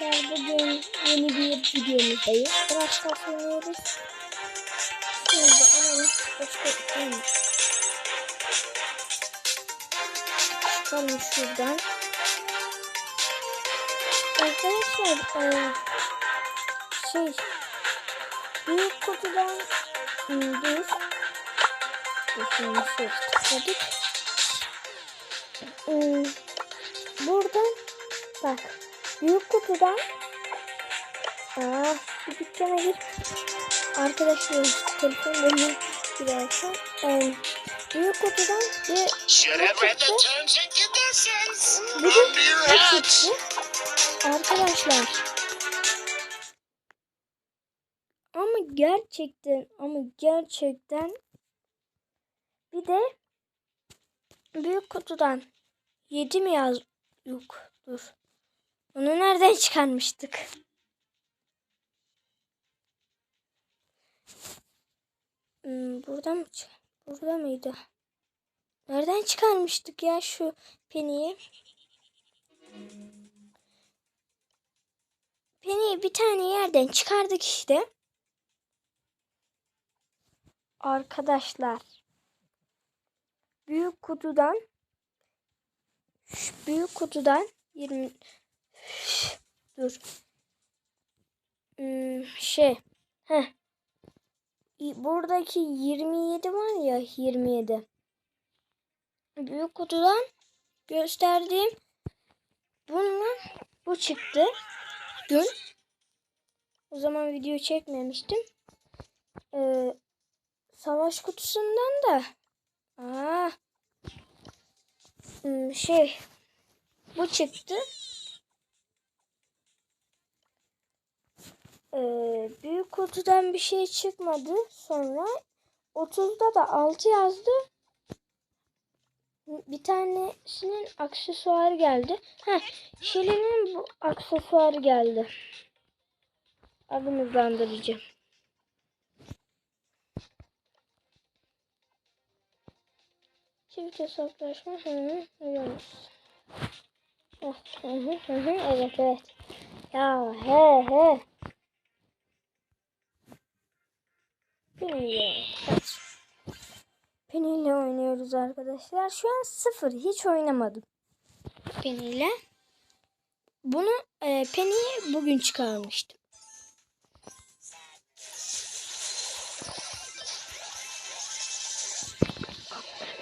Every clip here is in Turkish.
arkadaşlar bugün yeni bir videomuzdayız. Biraz kasılıyoruz. Şimdi alalım. Başka hmm. Çıkalım şuradan. Arkadaşlar e, şey büyük kutudan dur. Dur şimdi şey tıkladık. Buradan bak büyük kutudan Aa, bir dükkana gir. Arkadaşlar telefon benim birazdan. Ee, büyük kutudan bir çıktı? Bir de çıktı? Arkadaşlar. Ama gerçekten ama gerçekten bir de büyük kutudan 7 mi yaz yok dur. Onu nereden çıkarmıştık? Hmm, burada mı? Burada mıydı? Nereden çıkarmıştık ya şu peniyi? Peniyi bir tane yerden çıkardık işte. Arkadaşlar. Büyük kutudan büyük kutudan 20 dur. Hmm, şey. Heh. Buradaki 27 var ya 27. Büyük kutudan gösterdiğim bununla bu çıktı. Dün. O zaman video çekmemiştim. Ee, savaş kutusundan da aa, hmm, şey bu çıktı. Ee, büyük kutudan bir şey çıkmadı. Sonra 30'da da 6 yazdı. Bir tanesinin aksesuarı geldi. Ha, Şili'nin bu aksesuarı geldi. Adım hızlandırıcı. Çift hesaplaşma. Hı hı. Evet evet. Ya he he. Penny kaç. Oynuyoruz arkadaşlar. Şu an sıfır. Hiç oynamadım. Penny ile. Bunu e, Penny'yi bugün çıkarmıştım.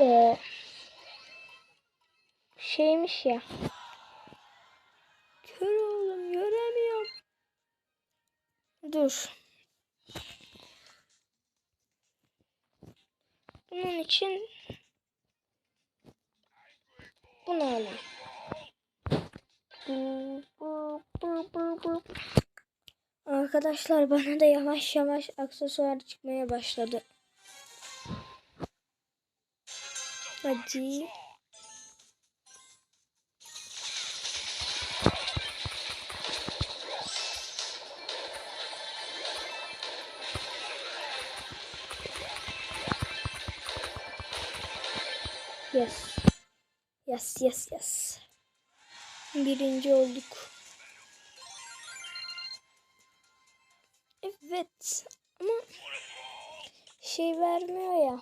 E, şeymiş ya. Kör oğlum göremiyorum. Dur. Bunun için bunu alayım. Arkadaşlar bana da yavaş yavaş aksesuar çıkmaya başladı. Hadi. Yes. Yes, yes, yes. Birinci olduk. Evet. Ama şey vermiyor ya.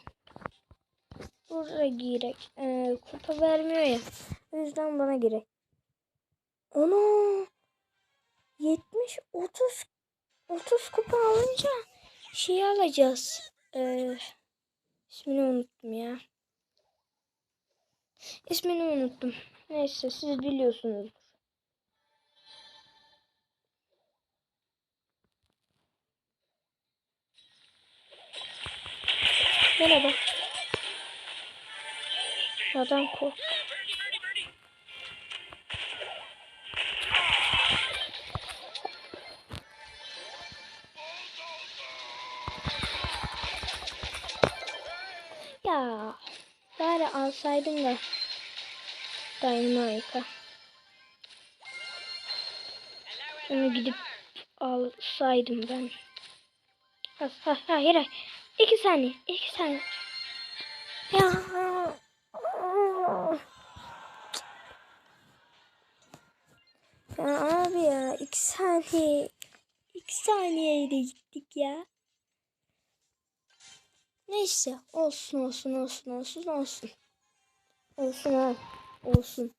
Buraya girek. Ee, kupa vermiyor ya. O yüzden bana girek. Onu 70 30 30 kupa alınca şey alacağız. Ee, ismini unuttum ya. İsmini unuttum. Neyse siz biliyorsunuz. Merhaba. Adam korktu. Ya bari alsaydım da Dynamite'a. Onu gidip alsaydım ben. Ha, ha, hayır hayır. İki saniye. iki saniye. Ya. Ya abi ya. İki saniye. İki saniyeyle gittik ya. Neyse olsun olsun olsun olsun olsun. Olsun ha. Olsun.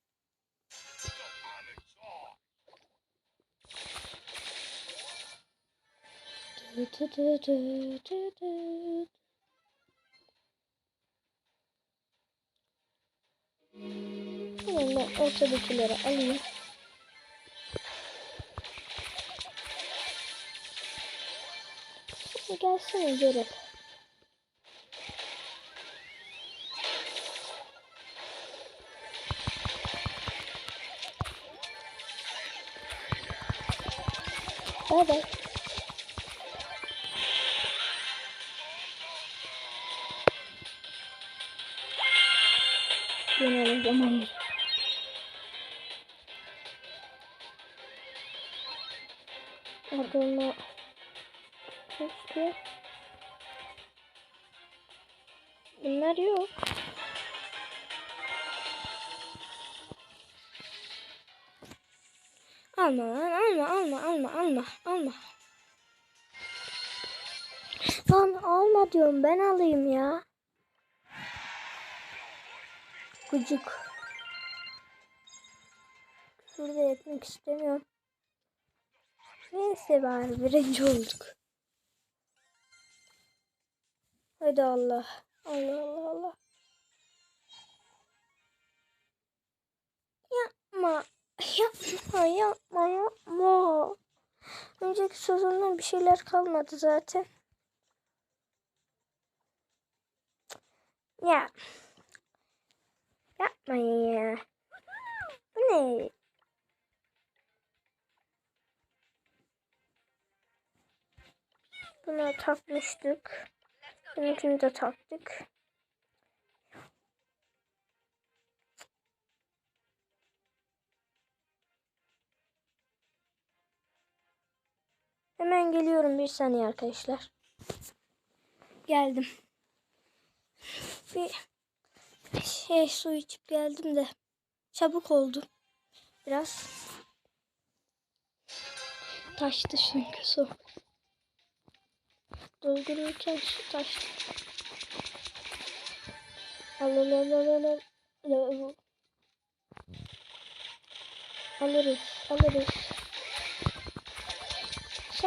Hemen ben ortadakileri alayım. Gelsene görev. Bay bay. Yine o zaman. Ardına keşke bunlar yok. Alma lan alma alma alma alma alma. Lan alma diyorum ben alayım ya. Gıcık. Şurada etmek istemiyorum. Neyse bari birinci olduk. Hadi Allah. Allah Allah Allah. Yapma. Yapma yapma yapma. Önceki sözümden bir şeyler kalmadı zaten. Ya. Yapmayın ya. Bu ne? Buna takmıştık. Bununkini de taktık. Hemen geliyorum bir saniye arkadaşlar. Geldim. Bir şey su içip geldim de çabuk oldu. Biraz taştı çünkü su. Dolduruyorken su taştı. Al al al al al al. al. Alırız alırız.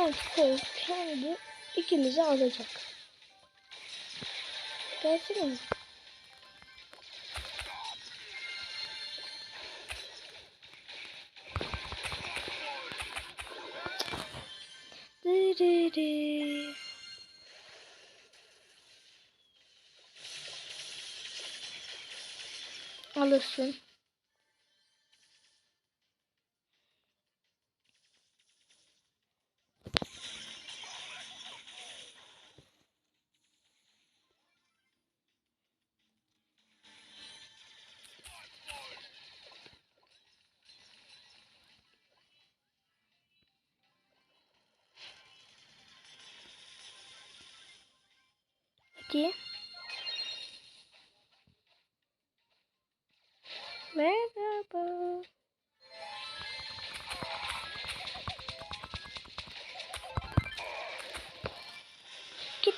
Sanki kol kendi ikimizi alacak. Gelsene mi? Dırırı. Alırsın.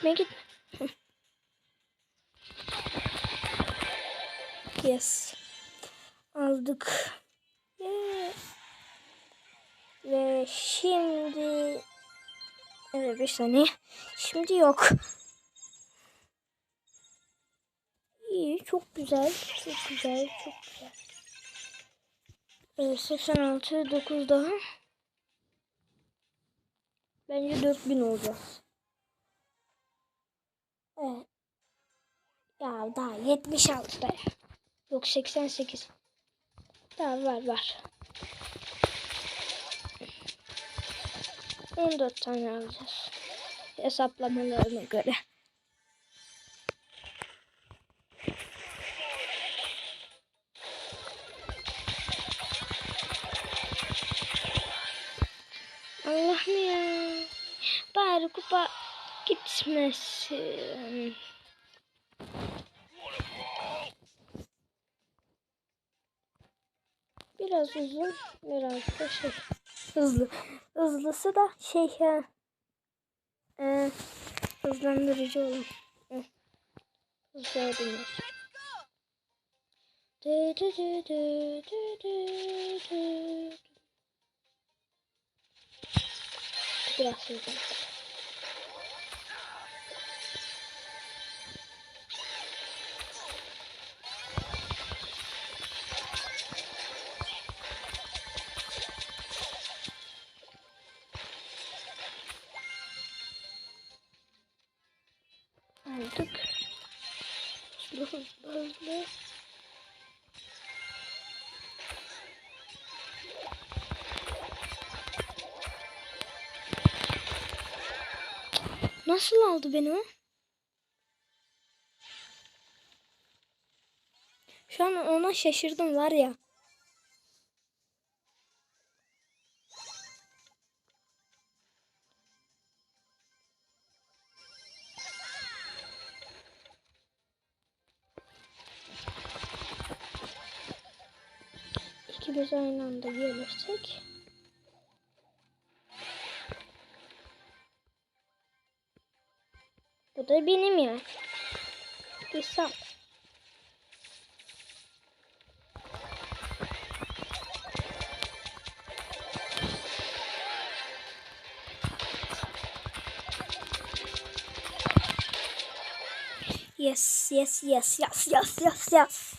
Gitme gitme. yes. Aldık. Yeah. Ve şimdi... Evet bir saniye. Şimdi yok. İyi, çok güzel, çok güzel, çok güzel. Evet, 86, 9 daha. Bence 4000 olacağız. Ya daha 76 da ya. Yok 88. Daha var var. 14 tane alacağız. Hesaplamalarına göre. Allah'ım ya. Bari kupa gitmesin. Biraz uzun, biraz da şey. Hızlı. Hızlısı da şey ya. E, hızlandırıcı olan. Hı. Hızlı adımlar. Dü dü dü dü dü dü dü. Biraz hızlı. Nasıl aldı beni? Şu an ona şaşırdım var ya. İkimiz aynı anda gelirsek. Bu da benim ya. Güzel. Yes, yes, yes, yes, yes, yes, yes.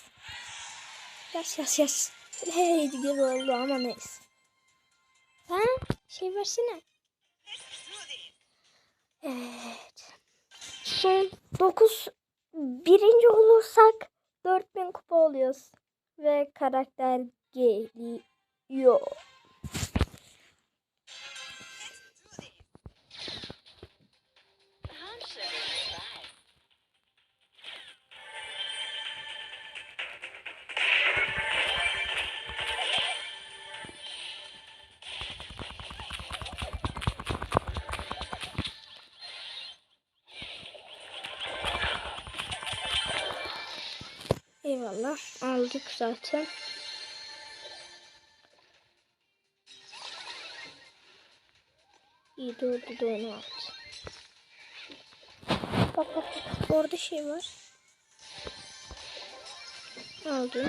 Yes, yes, yes. Hey, gibi oldu ama neyse. Ha? Şey versene. Evet. Son 9 birinci olursak 4000 kupa oluyoruz. Ve karakter geliyor. Eyvallah. Aldık zaten. İyi doğru onu aldı. Bak bak bak. Orada şey var. Aldım.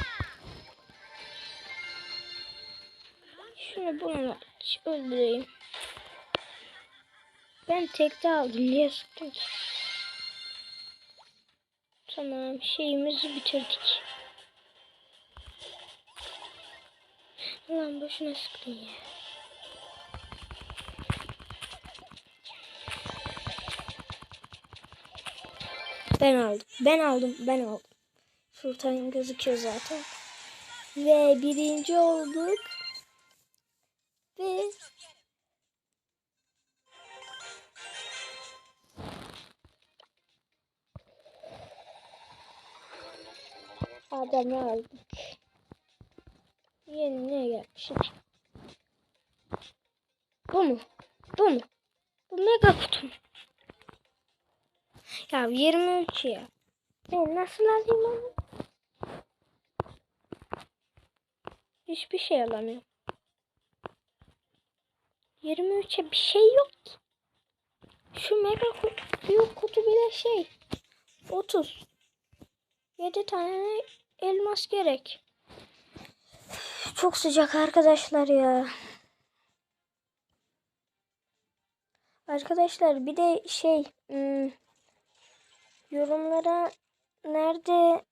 Şunu bunu öldüreyim. Ben tekte aldım. Niye sıktım ki? Tamam şeyimizi bitirdik. Lan boşuna sıktın ya. Ben aldım. Ben aldım. Ben aldım. Sultan gözüküyor zaten. Ve birinci olduk. Ve adamı aldık. Yeni ne gelmişim? Bu mu? Bu mu? Bu mega kutu mu? Ya 23 ya. Ben nasıl alayım onu? Hiçbir şey alamıyorum. 23'e bir şey yok ki. Şu mega kutu, büyük kutu bile şey. 30. 7 tane elmas gerek. Çok sıcak arkadaşlar ya. Arkadaşlar bir de şey hmm, yorumlara nerede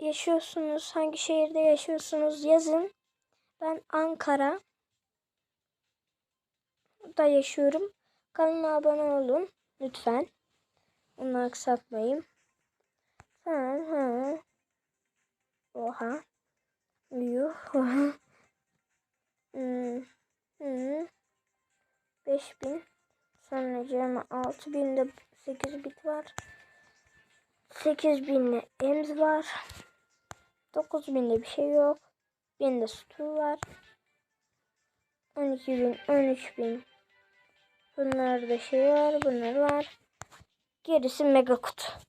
yaşıyorsunuz, hangi şehirde yaşıyorsunuz yazın. Ben Ankara da yaşıyorum. Kanala abone olun lütfen. Onu aksatmayın. Ha ha. Oha. Yuh. Oha. Hmm. Hmm. 5000. Sonra cema 6000'de 8 bit var. 8000'de ems var. 9000'de bir şey yok. 1000'de stu var. 12000, 13000. Bunlarda şey var, bunlar var. Gerisi mega kutu.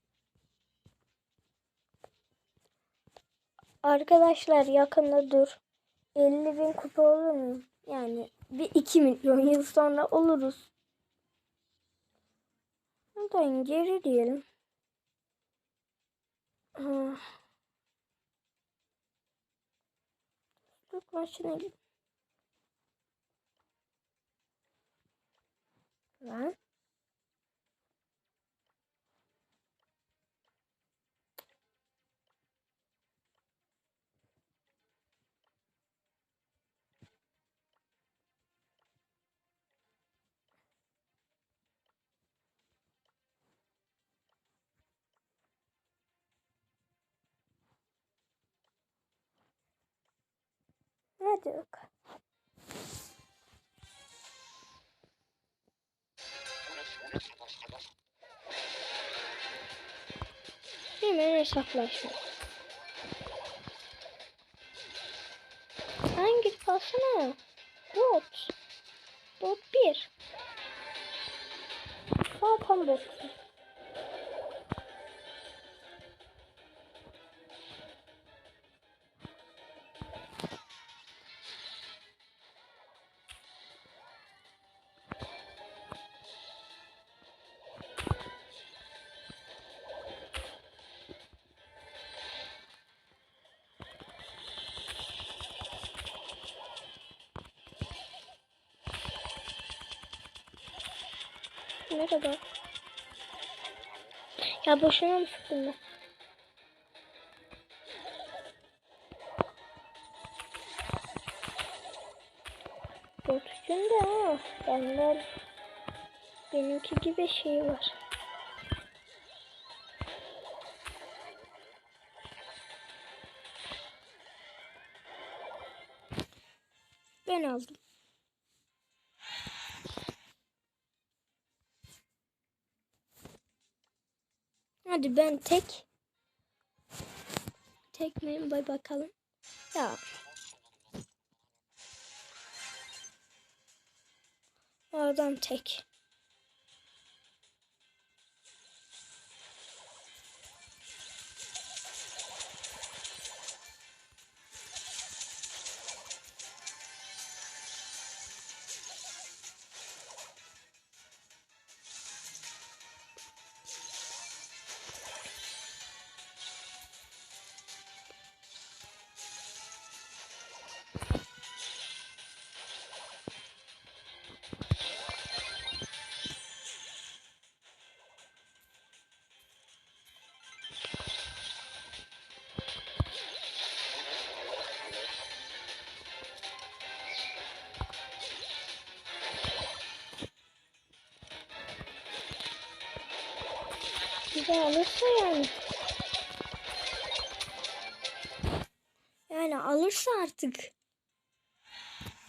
Arkadaşlar yakında dur. 50 bin kupa olur mu? Yani bir 2 milyon yıl sonra oluruz. Buradan geri diyelim. Ah. Türk maçına git. Lan. Hadi bakalım. Hemen hesaplaşma. Hangi kalsana? Bot. Bot 1. Zaten bot. Merhaba. Ya boşuna mı sıktın ben? Bot üstünde ha. Benden benimki gibi şey var. Ben aldım. Hadi ben tek. Tek miyim? Bay bakalım. Ya. Oradan tek. Alırsa yani. Yani alırsa artık.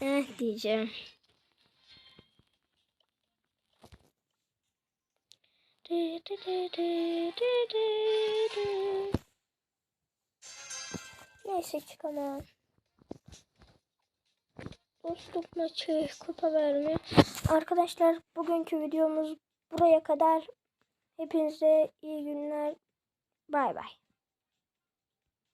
Eh diyeceğim. Dı dı dı. Neyse çıkamam. Dostluk maçı kupa vermiyor. Arkadaşlar bugünkü videomuz buraya kadar. Hepinize iyi günler. Bay bay.